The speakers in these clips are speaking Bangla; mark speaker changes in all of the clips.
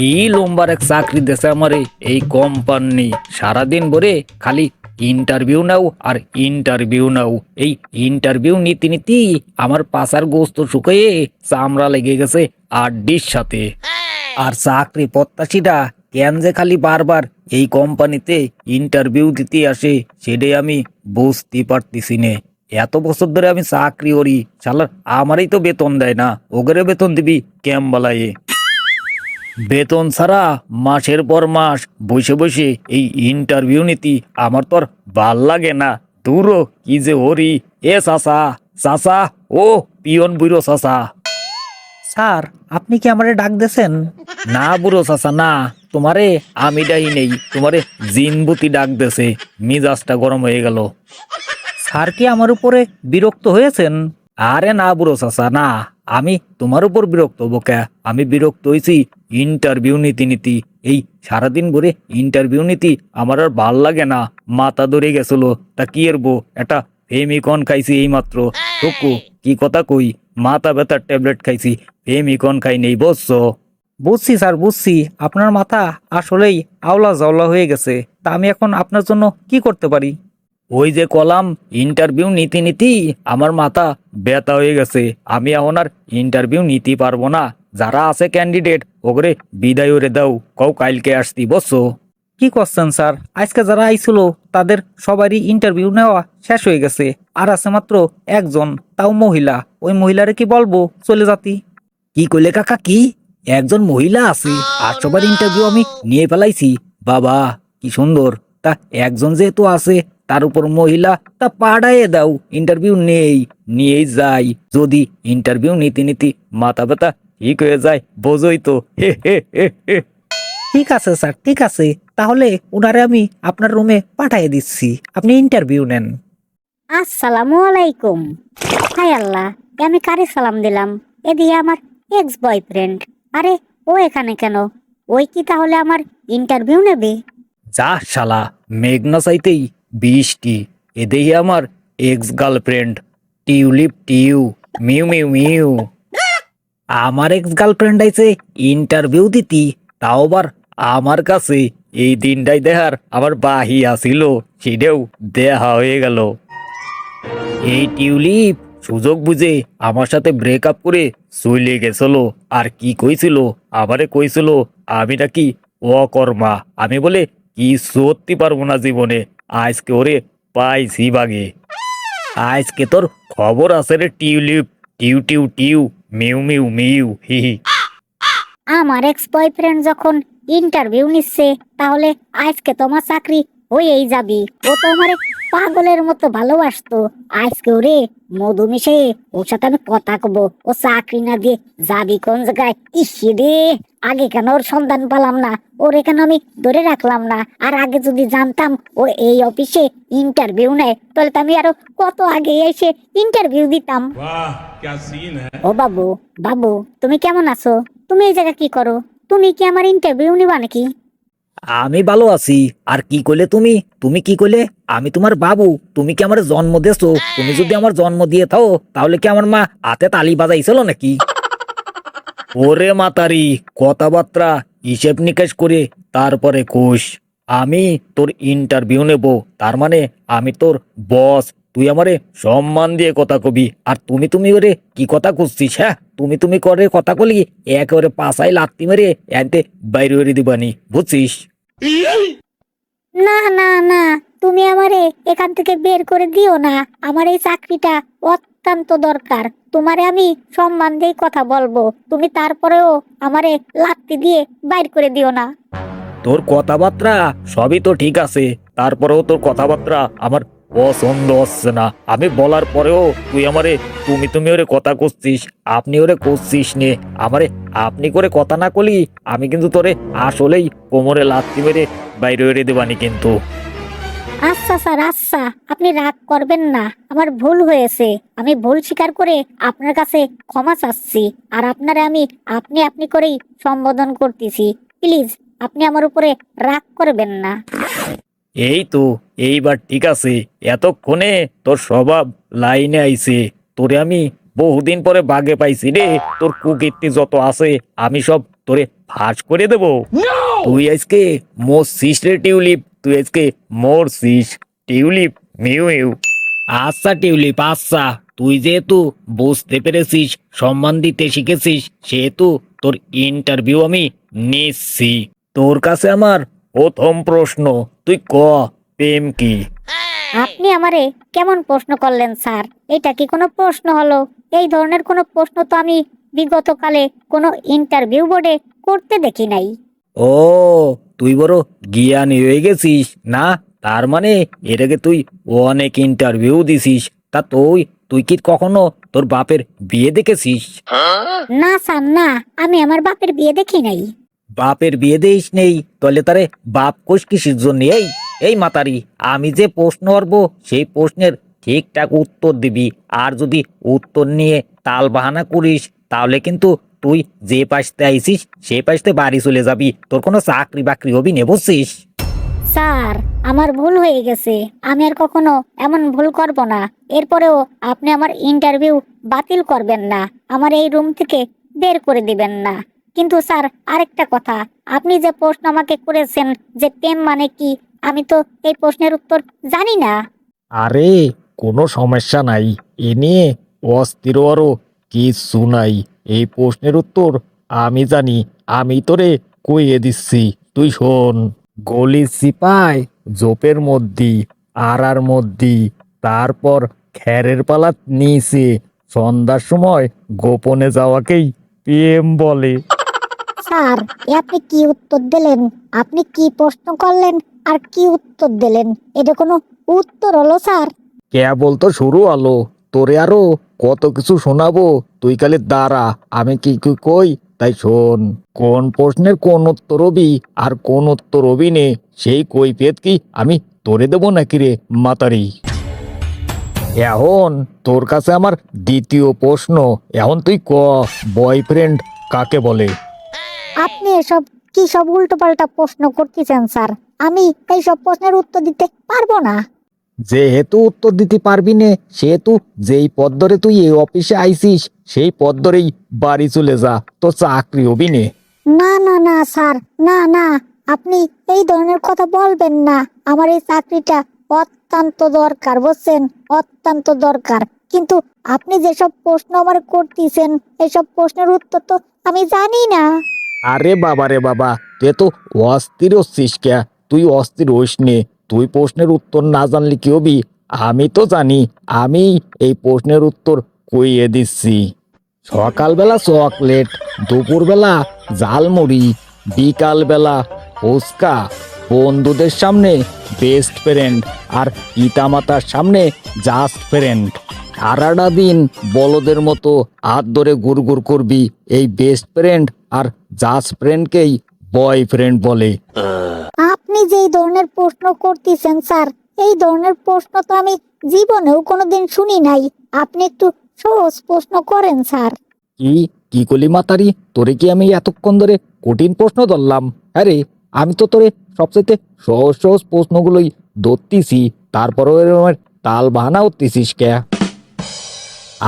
Speaker 1: কি লম্বার এক চাকরি দেশে আমারে, এই কোম্পানি। সারাদিন ভরে খালি ইন্টারভিউ নাও আর ইন্টারভিউ নাও। এই ইন্টারভিউ নীতি নীতি আমার পাশার গোস্ত শুকিয়ে চামড়া লেগে গেছে আড্ডির সাথে। আর চাকরি প্রত্যাশীরা কেন যে খালি বারবার এই কোম্পানিতে ইন্টারভিউ দিতে আসে, সেটাই আমি বুঝতে পারতেছি নে। এত বছর ধরে আমি চাকরি করি শালার আমারই তো বেতন দেয় না ওগরে বেতন দিবি ক্যাম্বালায়ে বেতন ছাড়া মাসের পর মাস বসে বসে এই ইন্টারভিউ নীতি আমার তো আর ভালো লাগে না। দূরও কি যে হরি এ চাচা চাচা ও পিয়ন বুড়ো চাচা।
Speaker 2: স্যার আপনি কি আমারে ডাক দেছেন
Speaker 1: না বুড়ো চাচা না। তোমারে আমি ডাই নেই তোমারে জিনবুতি ডাক দেছে মিজাজটা গরম হয়ে গেল।
Speaker 2: স্যার কি আমার উপরে বিরক্ত হয়েছেন?
Speaker 1: আরে না বুড়ো চাচা, না। আমি তোমার উপর বিরক্ত হব কে? আমি বিরক্ত হয়েছি ইন্টারভিউ নীতি নীতি। এই সারাদিন ভরে ইন্টারভিউ নীতি আমার আর ভালো লাগে না। মাথা ধরে গেছিল। তা কি এরবো একটা ফেমিকন খাইছি এই মাত্র টুকু কি কথা কই? মাথা ব্যথার ট্যাবলেট খাইছি, ফেমিকন খাই নেই বসছো
Speaker 2: বুঝছি স্যার, বুঝছি। আপনার মাথা আসলেই আওলা জাওলা হয়ে গেছে। তা আমি এখন আপনার জন্য কি করতে পারি?
Speaker 1: ওই যে কলাম ইন্টারভিউ নীতি নীতি আমার মাথা ব্যথা হয়ে গেছে। আমি এখন আর ইন্টারভিউ নিতে পারব না। যারা আছে ক্যান্ডিডেট ওগরে বিদায় ওরে দাও। কও কালকে আসতি বসো
Speaker 2: কি করছেন স্যার? আজকে যারা আইছিল তাদের সবারই ইন্টারভিউ নেওয়া শেষ হয়ে গেছে। আর আছে মাত্র একজন তাও মহিলা। ওই মহিলারে কি বলব? চলে যাতি।
Speaker 1: কি কইলে কাকা কি? একজন মহিলা আছে আর সবার ইন্টারভিউ আমি নিয়ে ফেলাইছি। বাবা কি সুন্দর। তা একজন যেহেতু আছে তার উপর মহিলা তা পাড়ায় দাও ইন্টারভিউ নেই নিয়েই যাই। যদি ইন্টারভিউ নীতি নীতি মাথা ব্যথা ঠিক হয়ে যায় বোঝই তো। হে হে হে হে।
Speaker 2: ঠিক আছে স্যার ঠিক আছে। তাহলে ওনারে আমি আপনার রুমে পাঠিয়ে দিচ্ছি। আপনি ইন্টারভিউ নেন।
Speaker 3: আসসালামু আলাইকুম। হাই আল্লাহ এ আমি কারে সালাম দিলাম? এদিকে আমার এক্স বয়ফ্রেন্ড আরে ও এখানে কেন? ওই কি তাহলে আমার ইন্টারভিউ নেবে?
Speaker 1: যা শালা মেঘনা চাইতেই বৃষ্টি, এদেই আমার এক্স গার্লফ্রেন্ড টিউলিপ টিউ, মিউ মিউ মিউ। আমার এক্স গার্লফ্রেন্ড আইছে ইন্টারভিউ দিতি, তাও আবার আমার কাছে এই দিনটাই দেখার আমার বাহি আসিল, সেটাও দেহা হয়ে গেল। এই টিউলিপ সুযোগ বুঝে আমার সাথে ব্রেক আপ করে চলে গেছিল, আর কি কইছিল? আমারে কইছিল, আমি নাকি অকর্মা, আমি বলে কি সত্যি পারব না জীবনে। আজকে ওরে পাইছি বাগে আজকে তোর খবর আছে রে টিউলিপ। টিউ টিউ টিউ, মিউ মিউ মিউ, হি হি।
Speaker 3: আমার এক্স বয়ফ্রেন্ড যখন ইন্টারভিউ নিচ্ছে, তাহলে আজকে তোমার চাকরি হয়েই যাবি। ও তো পাগলের মতো ভালোবাসতো। আজকে ওরে মধু মিশে ওর সাথে আমি কথা কবো। ও চাকরি না দিয়ে যাবি কোন জায়গায়? ইসি রে আগে কেন ওর সন্ধান পালাম না? ওর এখানে আমি ধরে রাখলাম না। আর আগে যদি জানতাম ও এই অফিসে ইন্টারভিউ নেয় তাহলে তো আমি আরও কত আগে এসে ইন্টারভিউ দিতাম। ও বাবু বাবু তুমি কেমন আছো? তুমি এই জায়গা কি করো? তুমি কি আমার ইন্টারভিউ নিবা নাকি?
Speaker 1: আমি ভালো আছি। আর কি কইলে তুমি? তুমি কি কইলে? আমি তোমার বাবু। তুমি কি আমার জন্ম দিয়েছ? তুমি যদি আমার জন্ম দিয়ে থাও, তাহলে কি আমার মা হাতে তালি বাজাইছিল নাকি? ওরে মাতারি, কথাবার্তা হিসেব নিকেশ করে তারপরে কোষ। আমি তোর ইন্টারভিউ নেব। তার মানে আমি তোর বস তুই আমারে সম্মান দিয়ে কথা কবি। আর তুমি তুমি ওরে কি কথা খুঁজছিস হ্যাঁ? তুমি তুমি করে কথা কলি, একেবারে পাশায় লাত্তি মেরে এনতে বাইরে দিবানি। বুঝছিস?
Speaker 3: না না না তুমি আমারে এখান থেকে বের করে দিও না। আমার এই চাকরিটা অত্যন্ত দরকার। তোমারে আমি সম্মান দিয়ে কথা বলব। তুমি তারপরেও আমারে লাত্তি দিয়ে বাইর করে দিও না।
Speaker 1: তোর কথাবার্তা সবই তো ঠিক আছে। তারপরেও তোর কথাবার্তা আমার পছন্দ হচ্ছে না আমি বলার পরেও তুই আমারে, তুমি তুমি ওরে কথা করছিস আপনি ওরে করছিস নে। আমারে আপনি করে কথা না কলি, আমি কিন্তু তোরে আসলেই কোমরে লাত্তি মেরে বাইরে বেরিয়ে দেবানি কিন্তু।
Speaker 3: আচ্ছা স্যার আচ্ছা আপনি রাগ করবেন না, আমার ভুল হয়েছে। আমি ভুল স্বীকার করে আপনার কাছে ক্ষমা চাচ্ছি, আর আপনারে আমি আপনি আপনি করেই সম্বোধন করতেছি। প্লিজ, আপনি আমার উপরে রাগ করবেন না।
Speaker 1: এই তো এইবার ঠিক আছে। এতক্ষণে তোর স্বভাব লাইনে আইছে। তোরে আমি বহুদিন পরে বাগে পাইছি রে। তোর কুকীর্তি যত আছে আমি সব তোরে ফাঁস করে দেব। তুই আজকে মোর মরছিস রে টিউলিপ তুই আজকে মরছিস টিউলিপ মিউ মিউ। আচ্ছা টিউলিপ আচ্ছা। তুই যেহেতু বুঝতে পেরেছিস সম্মান দিতে শিখেছিস সেহেতু তোর ইন্টারভিউ আমি নিচ্ছি। তোর কাছে আমার প্রথম প্রশ্ন তুই ক প্রেম কি?
Speaker 3: আপনি আমারে কেমন প্রশ্ন করলেন স্যার? এটা কি কোনো প্রশ্ন হলো? এই ধরনের কোনো প্রশ্ন তো আমি বিগত কালে কোনো ইন্টারভিউ বোর্ডে করতে দেখি নাই।
Speaker 1: ও তুই বড় জ্ঞানী হয়ে গেছিস না? তার মানে এটাকে তুই অনেক ইন্টারভিউ দিছিস তা তুই তুই কি কখনো তোর বাপের বিয়ে দেখেছিস?
Speaker 3: না স্যার না। আমি আমার বাপের বিয়ে দেখি নাই।
Speaker 1: বাপের বিয়ে দিস নেই তাহলে তারে বাপ কোষ কিসের জন্য? এই এই মাতারি, আমি যে প্রশ্ন করব সেই প্রশ্নের ঠিকঠাক উত্তর দিবি। আর যদি উত্তর নিয়ে তাল বাহানা করিস, তাহলে কিন্তু তুই যে পাশতে আইছিস সেই পাশতে বাড়ি চলে যাবি। তোর কোনো চাকরি বাকরি হবি নে, বুঝছিস?
Speaker 3: স্যার, আমার ভুল হয়ে গেছে। আমি আর কখনো এমন ভুল করব না। এরপরেও আপনি আমার ইন্টারভিউ বাতিল করবেন না। আমার এই রুম থেকে বের করে দিবেন না। কিন্তু স্যার, আরেকটা কথা। আপনি যে প্রশ্ন আমাকে করেছেন যে প্রেম মানে কি, আমি তো এই প্রশ্নের উত্তর জানি না।
Speaker 1: আরে, কোনো সমস্যা নাই। এ নিয়ে অস্থির আরও কিচ্ছু নাই। এই প্রশ্নের উত্তর আমি জানি। আমি তোরে কইয়ে দিচ্ছি। তুই শোন। গলি সিপাই, জোপের মধ্যে, আড়ার মধ্যে, তারপর খ্যারের পালাত নিচে। সন্ধ্যার সময় গোপনে যাওয়াকেই প্রেম বলে।
Speaker 3: স্যার, এ আপনি কি উত্তর দিলেন? আপনি কি প্রশ্ন করলেন আর কি উত্তর দিলেন? এটা কোনো উত্তর হলো, স্যার?
Speaker 1: কেবল তো শুরু হলো। তোরে আরও কত কিছু শোনাবো। তুই খালি দাঁড়া, আমি কি কি কই? তাই শোন, কোন প্রশ্নের কোন উত্তর হবি আর কোন উত্তর হবি নে? সেই কই পেত কি আমি তোরে দেবো নাকি রে, মাতারি? এখন তোর কাছে আমার দ্বিতীয় প্রশ্ন। এখন তুই ক, বয়ফ্রেন্ড কাকে বলে?
Speaker 3: আপনি এসব কি সব উল্টোপাল্টা প্রশ্ন করতেছেন স্যার? আমি এই সব প্রশ্নের উত্তর দিতে পারব না।
Speaker 1: যেহেতু উত্তর দিতে পারবি নে সেহেতু যেই পদ ধরে তুই এই অফিসে আইসিস সেই পদ ধরেই বাড়ি চলে যা তো চাকরি হবি নে।
Speaker 3: না না না স্যার না না আপনি এই ধরনের কথা বলবেন না। আমার এই চাকরিটা অত্যন্ত দরকার বুঝছেন? অত্যন্ত দরকার। কিন্তু আপনি যেসব প্রশ্ন আমার করতেছেন এসব প্রশ্নের উত্তর তো আমি জানি না।
Speaker 1: আরে বাবা রে বাবা, তুই তো অস্থির হচ্ছিস কে? তুই অস্থির হইস নে। তুই প্রশ্নের উত্তর না জানলে কি হবি? আমি তো জানি, আমি এই প্রশ্নের উত্তর কইয়ে দিচ্ছি। সকালবেলা চকলেট, দুপুরবেলা ঝালমুড়ি, বিকালবেলা ফুচকা, বন্ধুদের সামনে বেস্ট ফ্রেন্ড আর পিতামাতার সামনে জাস্ট ফ্রেন্ড সারাটা দিন বলদের মতো হাত ধরে গুড় করবি এই বেস্ট ফ্রেন্ড আর জাস্ট ফ্রেন্ডকেই বয়ফ্রেন্ড বলে।
Speaker 3: আপনি যেই ধরনের প্রশ্ন করতেছেন স্যার এই ধরনের প্রশ্ন তো আমি জীবনেও কোনোদিন শুনি নাই। আপনি একটু সহজ প্রশ্ন করেন স্যার।
Speaker 1: কি কি কলি মাতারি? তোরে কি আমি এতক্ষণ ধরে কঠিন প্রশ্ন ধরলাম? আরে আমি তো তোরে সবচেয়ে সহজ সহজ প্রশ্নগুলোই ধরতেছি তারপরেও এরকম তাল বাহানা উঠতেছিস কে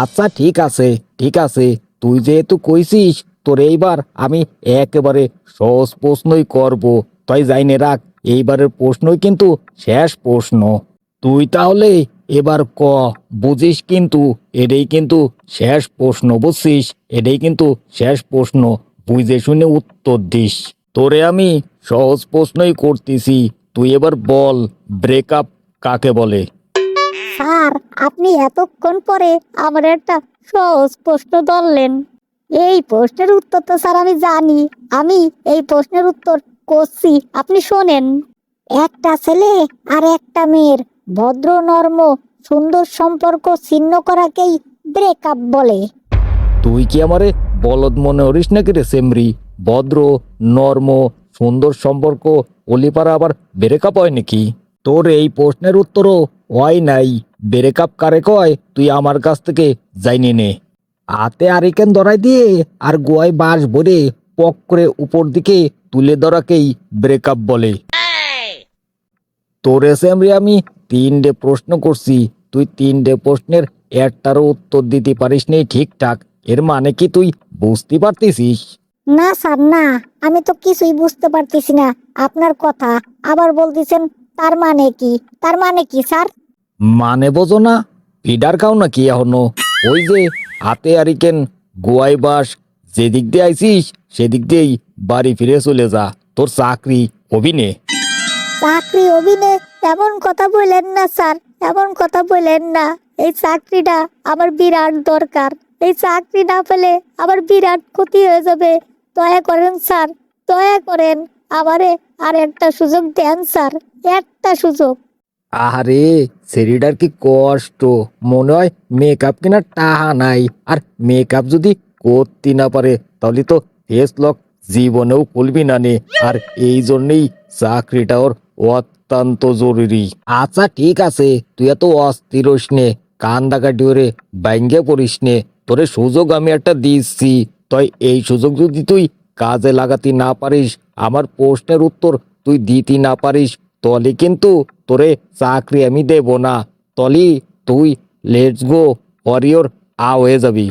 Speaker 1: আচ্ছা ঠিক আছে ঠিক আছে তুই যেহেতু কইছিস তোর এইবার আমি একেবারে সহজ প্রশ্নই করব। তাই যাইনে রাখ, এইবারের প্রশ্নই কিন্তু শেষ প্রশ্ন। তুই তাহলে এবার ক, বুঝিস কিন্তু এটাই কিন্তু শেষ প্রশ্ন, বুঝছিস? এটাই কিন্তু শেষ প্রশ্ন, বুঝে শুনে উত্তর দিস। তোরে আমি সহজ প্রশ্নই করতেছি, তুই এবার বল ব্রেকআপ কাকে বলে?
Speaker 3: স্যার, আপনি এতক্ষণ পরে আমার একটা সহজ প্রশ্ন ধরলেন। এই প্রশ্নের উত্তর তো স্যার আমি জানি। আমি এই প্রশ্নের উত্তর করছি। আপনি শোনেন। একটা ছেলে আর একটা মেয়ের ভদ্র, নর্ম, সুন্দর সম্পর্ক ছিন্ন করাকেই ব্রেকআপ বলে।
Speaker 1: তুই কি আমারে বলদ মনে করিস নাকি রে সেমরি? ভদ্র, নর্ম, সুন্দর সম্পর্ক, অলিপাড়া আবার ব্রেকআপ হয় নাকি? তোর এই প্রশ্নের উত্তরও হয় নাই। ব্রেকআপ কারে কয়? তুই আমার কাছ থেকে যাইনি নে। হাতে আরিকেন ধরাই দিয়ে আর গোয়ায় বাঁশ ভরে পক করে উপর দিকে তুলে ধরাকেই ব্রেকআপ বলে। তোরে সেমরি আমি তিনটে প্রশ্ন করছি। তুই তিনটে প্রশ্নের একটারও উত্তর দিতে পারিস নি ঠিকঠাক। এর মানে কি তুই বুঝতে পারতেছিস
Speaker 3: না স্যার না আমি তো কিছুই বুঝতে পারতেছি না। আপনার কথা আবার বলতেছেন তার মানে কি? তার মানে কি স্যার?
Speaker 1: মানে বোঝো না পিডার খাও নাকি এখনও? ওই যে হাতে আরিকেন গোয়াই বাস। যেদিক দিয়ে আইছিস সেদিক দিয়েই বাড়ি ফিরে চলে যা। তোর চাকরি অভিনে
Speaker 3: চাকরি অভিনে এমন কথা বললেন না, স্যার। এমন কথা বললেন না। এই চাকরিটা আমার বিরাট দরকার। এই চাকরি না পেলে আমার বিরাট ক্ষতি হয়ে যাবে। দয়া করেন, স্যার। দয়া করেন। আমারে আর একটা সুযোগ দেন, স্যার। একটা সুযোগ।
Speaker 1: আরে শরীরটার কি কষ্ট? মনে হয় মেকআপ কিনা টাহা নাই। আর মেকআপ যদি করতে না পারে, তাহলে তো ফেস লক জীবনেও খুলবি না নে। আর এই জন্যেই চাকরিটা ওর অত্যন্ত জরুরি। আচ্ছা ঠিক আছে, তুই এত অস্থির হইস নে কান ডাকাটি ওরে ব্যাঙ্গে পড়িস নে। তোরে সুযোগ আমি একটা দিচ্ছি। তাই এই সুযোগ যদি তুই কাজে লাগাতে না পারিস, আমার প্রশ্নের উত্তর তুই দিতে না পারিস তলে কিন্তু তোরে চাকরি আমি দেব না। তলি তুই লেটস গো ওর আ হয়ে যাবি।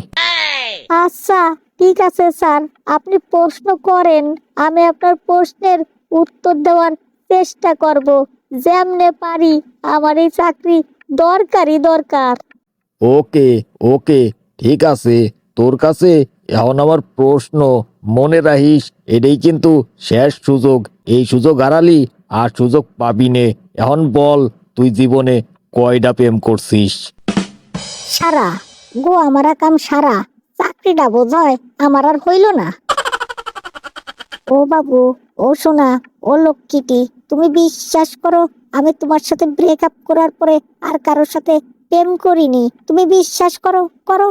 Speaker 3: আচ্ছা ঠিক আছে স্যার আপনি প্রশ্ন করেন আমি আপনার প্রশ্নের উত্তর দেওয়ার চেষ্টা করব। যেমনে পারি আমার এই চাকরি দরকারই দরকার।
Speaker 1: ওকে ওকে ঠিক আছে। তোর কাছে এখন আমার প্রশ্ন মনে রাখিস এটাই কিন্তু শেষ সুযোগ। এই সুযোগ হারালি আর সুযোগ পাবি নে। এখন বল তুই জীবনে কয়টা প্রেম করছিস?
Speaker 3: সারা গো আমার কাম সারা চাকরিটা বোঝয় আমার আর হইল না। ও বাবু ও সোনা ও লক্ষ্মীটি তুমি বিশ্বাস করো আমি তোমার সাথে ব্রেক আপ করার পরে আর কারোর সাথে প্রেম করিনি। তুমি বিশ্বাস করো করো।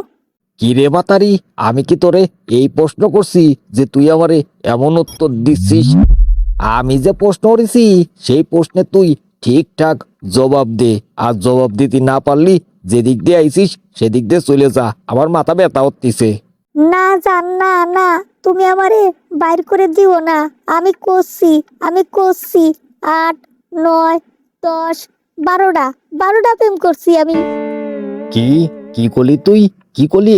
Speaker 1: কি রে মাতারি আমি কি তোরে এই প্রশ্ন করছি যে তুই আমারে এমন উত্তর দিচ্ছিস? আমি যে প্রশ্ন করেছি সেই প্রশ্নে তুই ঠিকঠাক জবাব দে। আর জবাব দিতে না পারলি যেদিক দিয়ে আইছিস সেদিক দিয়ে চলে যা। আমার মাথা ব্যথা হচ্ছে
Speaker 3: না জান না না তুমি আমারে বাইর করে দিও না। আমি করছি আমি করছি। আট নয় দশ বারোটা বারোটা প্রেম করছি আমি।
Speaker 1: কি? কি করলি তুই? কি করলি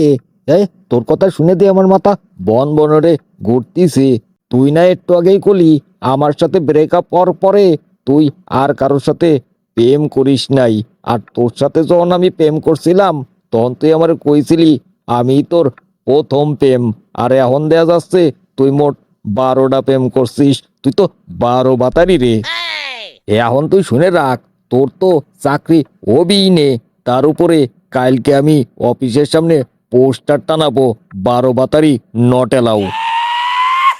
Speaker 1: এ? তোর কথা শুনে দে আমার মাথা। বন বনরে ঘুরতিছে। তুই না একটু আগেই করলি আমার সাথে ব্রেকআপ হওয়ার পরে তুই আর কারোর সাথে প্রেম করিস নাই। আর তোর সাথে যখন আমি প্রেম করছিলাম, তখন তুই আমার কইছিলি, আমি তোর প্রথম প্রেম। আর এখন দেয়া যাচ্ছে তুই মোট বারোটা প্রেম করছিস। তুই তো বারো বাতারি রে। এখন তুই শুনে রাখ, তোর তো চাকরি হবেই নে। তার উপরে কালকে আমি অফিসের সামনে পোস্টার টানাবো, বারো বাতারি নট এলাও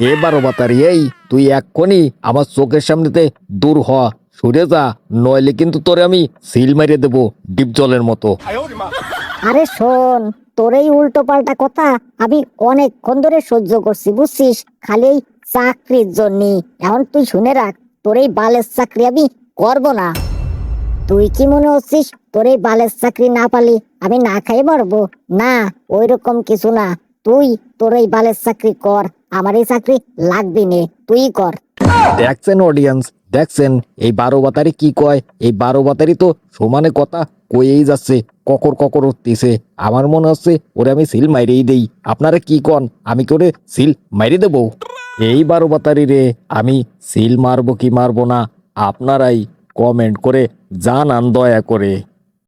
Speaker 1: এ বারো বাতারি, এই, তুই এক্ষুনি আমার চোখের সামনেতে দূর হ, সরে যা, নইলে কিন্তু তোরে আমি সিল মারিয়ে দেবো ডিপ জলের মতো।
Speaker 3: আরে শোন, তোর এই উল্টো পাল্টা কথা আমি অনেকক্ষণ ধরে সহ্য করছি, বুঝছিস? খালি এই চাকরির জন্য। এখন তুই শুনে রাখ, তোর এই বালের চাকরি আমি করব না। তুই কি মনে হচ্ছিস তোর এই বালের চাকরি না পালি, আমি না খাই মরবো? না ওই রকম কিছু না। তুই তোর এই বালের চাকরি কর। আমার এই চাকরি লাগবে নে, তুই কর।
Speaker 1: দেখছেন অডিয়েন্স দেখছেন, এই বারো বাতারি কি কয়? এই বারো বাতারি তো সমানে কথা কয়েই যাচ্ছে, ককর ককর উঠতেছে আমার মনে হচ্ছে ওরে আমি সিল মাইরেই দেই। আপনারা কি কন? আমি কি ওরে সিল মাইরে দেবো? এই বারো বাতারি রে, আমি সিল মারবো কি মারবো না, আপনারাই কমেন্ট করে জানান দয়া করে।